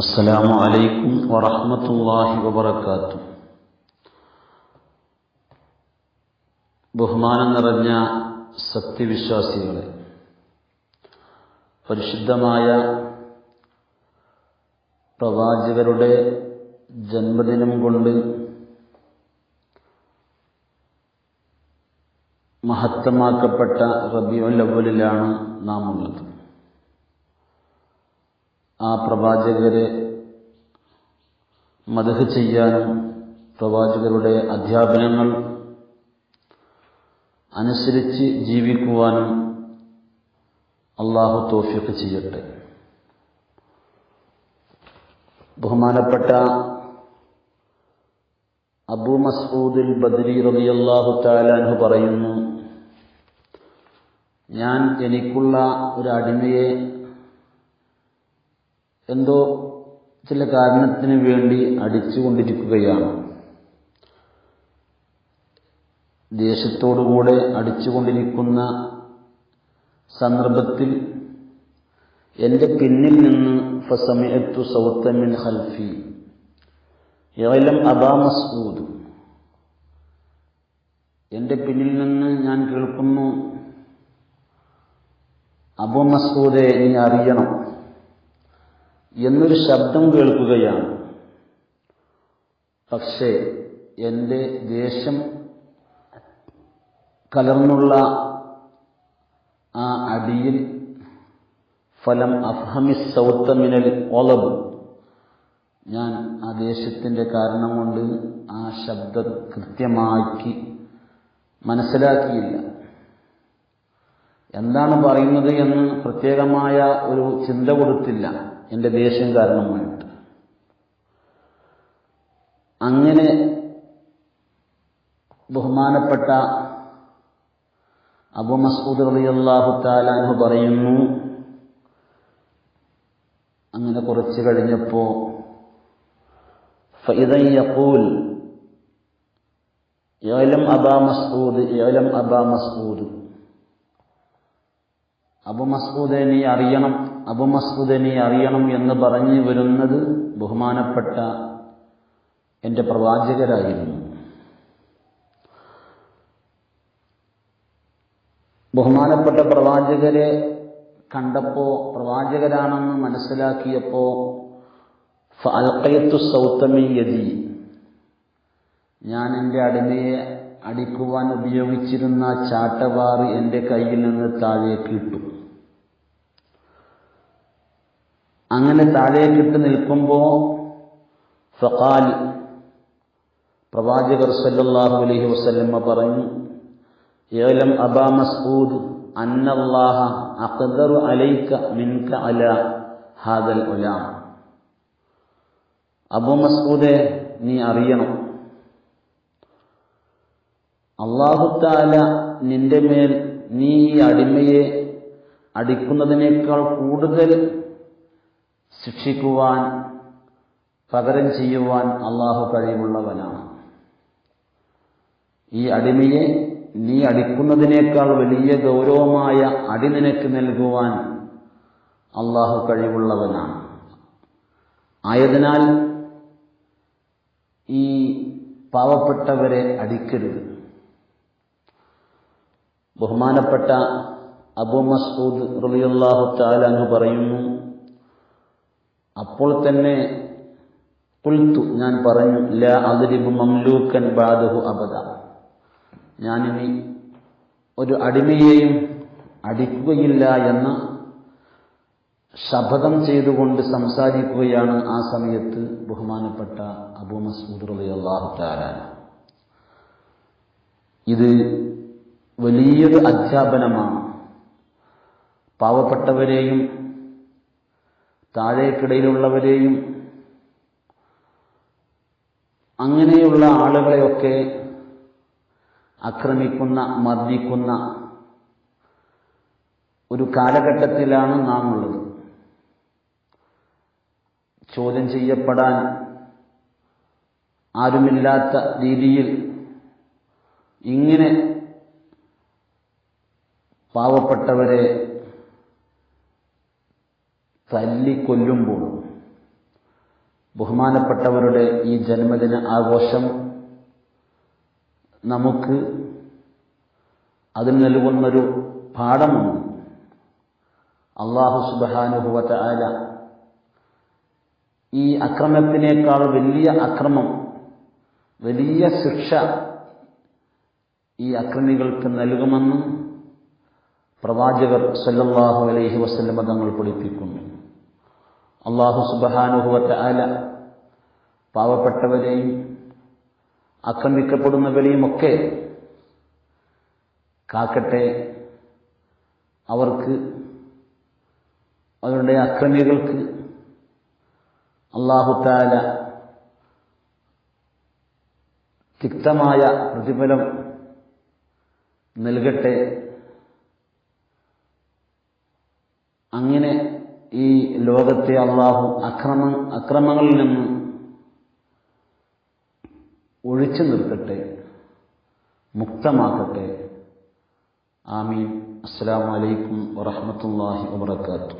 السلام عليكم ورحمة الله وبركاته ബഹുമാനം നിറഞ്ഞ സത്യവിശ്വാസികളെ പരിശുദ്ധമായ പ്രവാചകരുടെ ജന്മദിനം കൊണ്ട് മഹത്തമാക്കപ്പെട്ട റബിയുൽ അവലിലാണ് നാം ഉള്ളത് ആ പ്രവാചകരെ മദഹ് ചെയ്യാനും പ്രവാചകരുടെ അധ്യാപനങ്ങൾ അനുസരിച്ച് ജീവിക്കുവാനും അള്ളാഹു തോഫിക്ക് ചെയ്യട്ടെ. ബഹുമാനപ്പെട്ട അബു മസ്ഊദിൽ ബദരി റളിയല്ലാഹു താലാൻഹു പറയുന്നു ഞാൻ എനിക്കുള്ള ഒരു അടിമയെ എന്തോ ചില കാരണത്തിന് വേണ്ടി അടിച്ചുകൊണ്ടിരിക്കുകയാണ്. ദേഷ്യത്തോടുകൂടെ അടിച്ചുകൊണ്ടിരിക്കുന്ന സന്ദർഭത്തിൽ എന്റെ പിന്നിൽ നിന്ന് ഫസമയത്തു സൗത്തമിൻ ഹൽഫി ഏലം അബാ മസ്ഊദ്. എന്റെ പിന്നിൽ നിന്ന് ഞാൻ കേൾക്കുന്നു അബു മസൂദെ നീ അറിയണം. എന്നൊരു ശബ്ദം കേൾക്കുകയാണ്. പക്ഷേ എന്റെ ദേഷ്യം കലർന്നുള്ള ആ അടിയിൽ ഫലം അഫ്ഹമി സൗത്തമിനൽ ഒളബ് ഞാൻ ആ ദേഷ്യത്തിന്റെ കാരണം കൊണ്ട് ആ ശബ്ദം കൃത്യമാക്കി മനസ്സിലാക്കിയില്ല. എന്താണ് പറയുന്നത് എന്ന് പ്രത്യേകമായ ഒരു ചിന്ത കൊടുത്തില്ല. എന്റെ ദേഷ്യം കാരണമായിട്ട് അങ്ങനെ ബഹുമാനപ്പെട്ട അബു മസൂദ് റളിയല്ലാഹു താലാഹു പറയുന്നു അങ്ങനെ കുറച്ച് കഴിഞ്ഞപ്പോൾ ഫൈദൻ യഖൂൽ അബാ മസ്ഊദ് യലം അബാ മസ്ഊദ്. അബു മസ്ഊദനെ അറിയണം അബു മസ്ഊദനെ അറിയണം എന്ന് പറഞ്ഞു വരുന്നത് ബഹുമാനപ്പെട്ട എന്റെ പ്രവാചകരായിരുന്നു. ബഹുമാനപ്പെട്ട പ്രവാചകരെ കണ്ടപ്പോൾ പ്രവാചകരാണെന്ന് മനസ്സിലാക്കിയപ്പോൾ അൽക്കയത്തു സൗത്തമി യതി ഞാൻ എന്റെ അടിമയെ അടിക്കുവാൻ ഉപയോഗിച്ചിരുന്ന ചാട്ടവാറ് എന്റെ കയ്യിൽ നിന്ന് താഴേക്ക് ഇട്ടു. അങ്ങനെ താഴേക്കിട്ട് നിൽക്കുമ്പോൾ ഫഖാൽ പ്രവാചകർ സല്ലാഹു അലൈഹി വസ്ലമ്മ പറഞ്ഞു ഏലം അബാ മസ്ഊദ് അന്നല്ലാഹ അഖദറു അലൈക മിൻക അല ഹാദൽ ഉലാം അബു മസ്ഊദെ നീ അറിയണം. അള്ളാഹുത്താല നിന്റെ മേൽ നീ ഈ അടിമയെ അടിക്കുന്നതിനേക്കാൾ കൂടുതൽ ശിക്ഷിക്കുവാൻ പകരം ചെയ്യുവാൻ അള്ളാഹു കഴിവുള്ളവനാണ്. ഈ അടിമയെ നീ അടിക്കുന്നതിനേക്കാൾ വലിയ ഗൗരവമായ അടി നിനക്ക് നൽകുവാൻ അള്ളാഹു കഴിവുള്ളവനാണ്. ആയതിനാൽ ഈ പാവപ്പെട്ടവരെ അടിക്കരുത്. ബഹുമാനപ്പെട്ട അബു മസ്ഊദ് റളിയല്ലാഹു താലു പറയുന്നു അപ്പോൾ തന്നെ പുൽത്തു ഞാൻ പറഞ്ഞു ലാ അതിരിബ് മംലൂക്കൻ ബാദഹു അബദ. ഞാനിനി ഒരു അടിമയെയും അടിക്കുകയില്ല എന്ന ശപഥം ചെയ്തുകൊണ്ട് സംസാരിക്കുകയാണ് ആ സമയത്ത് ബഹുമാനപ്പെട്ട അബു മസൂദ് റളിയല്ലാഹു തആല. ഇത് വലിയൊരു അധ്യാപനമാണ്. പാവപ്പെട്ടവരെയും താഴേക്കിടയിലുള്ളവരെയും അങ്ങനെയുള്ള ആളുകളെയൊക്കെ ആക്രമിക്കുന്ന മർദ്ദിക്കുന്ന ഒരു കാലഘട്ടത്തിലാണ് നാം ഉള്ളത് ചോദ്യം ചെയ്യപ്പെടാൻ ആരുമില്ലാത്ത രീതിയിൽ ഇങ്ങനെ പാവപ്പെട്ടവരെ തല്ലിക്കൊല്ലുമ്പോൾ ബഹുമാനപ്പെട്ടവരുടെ ഈ ജന്മദിന ആഘോഷം നമുക്ക് അതിന് നൽകുന്നൊരു പാഠമാണ് അള്ളാഹു സുബഹാനുഭവത്തെ ആല ഈ അക്രമത്തിനേക്കാൾ വലിയ അക്രമം വലിയ ശിക്ഷ ഈ അക്രമികൾക്ക് നൽകുമെന്ന് പ്രവാചകർ സല്ലല്ലാഹു അലൈഹി വസല്ലം തങ്ങൾ പഠിപ്പിക്കുന്നു അള്ളാഹു സുബഹാനുഭവത്തെ ആല പാവപ്പെട്ടവരെയും ആക്രമിക്കപ്പെടുന്നവരെയും ഒക്കെ കാക്കട്ടെ അവർക്ക് അവരുടെ അക്രമികൾക്ക് അള്ളാഹുത്താല തിക്തമായ പ്രതിഫലം നൽകട്ടെ അങ്ങനെ ഈ ലോകത്തെ അള്ളാഹു അക്രമ അക്രമങ്ങളിൽ നിന്ന് ഒഴിച്ചു നിർത്തട്ടെ മുക്തമാക്കട്ടെ. ആമീൻ. അസ്സാം വലൈക്കും വറഹമത്തല്ലാഹി വാത്തു